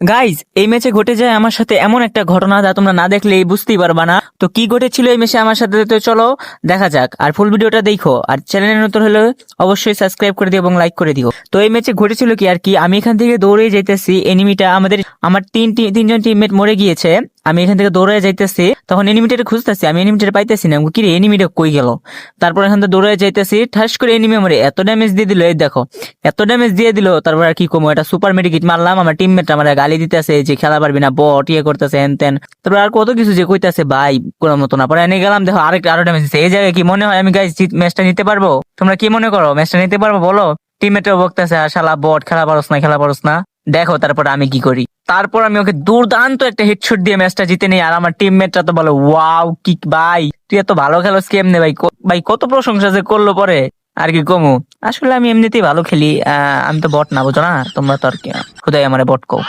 Guys এই ম্যাচে ঘটে যায় আমার সাথে এমন একটা ঘটনা যা তোমরা না দেখলে বুঝতেই পারবা না। তো কি ঘটেছিল এই ম্যাচে আমার সাথে? তো চলো, দেখা যাক। আর ফুল ভিডিওটা দেখো। আর চ্যানেলের নতুন হলে অবশ্যই সাবস্ক্রাইব করে দিও এবং লাইক করে দিও। তো এই ম্যাচে ঘটেছিল কি আর কি? আমি এখান থেকে দৌড়ে যেতেছি এনিমিটা আমাদের আমার তিন তিনজন টিমমেট মরে গিয়েছে। আমি এখান থেকে দৌড়ে যাইতেছি, তখন এনিমিটারে খুঁজতেছি, আমি এনিমিটারে পাইতেছি না। কি রে এনিমিটা কই গেল? তারপর এখান থেকে দৌড়ে যাইতেছি, ঠাস করে এনিমি আমার এত ড্যামেজ দিয়ে দিল, এই দেখো, এত ড্যামেজ দিয়ে দিল, তারপর আর কি কমো? এটা সুপার মেডিকিট মারলাম, আমার টিমমেট আমার গালি দিতেছে যে, খেলা পারবি না বট ইয়ে করতেছে হ্যান ত্যান তারপর আর কত কিছু যে কইতাছে, ভাই, কোনো মতো না। পরে এনে গেলাম, দেখো, আরেকটা, আরও ড্যামেজ এই জায়গায় কি মনে হয় আমি গাইজ ম্যাচটা নিতে পারব? তোমরা কি মনে করো ম্যাচটা নিতে পারব, বলো? টিমমেটও বকতেছে আর শালা বট খেলা পারোস না, খেলা পারোস না। দেখো, তারপর আমি কি করি? তারপর আমি ওকে দুর্দান্ত একটা হেডশট দিয়ে ম্যাচটা জিতে নিই আর আমার টিমমেটরা তো বলে ওয়াও কি ভাই তুই এত ভালো খেলোস কেমনে ভাই? ভাই কত প্রশংসা যে করল পরে? আর কি কমু? আসলে আমি এমনিতেই ভালো খেলি আহ, আমি তো বট না বুঝো না? তোমরা তো আর কি খুদাই আমার বট কও।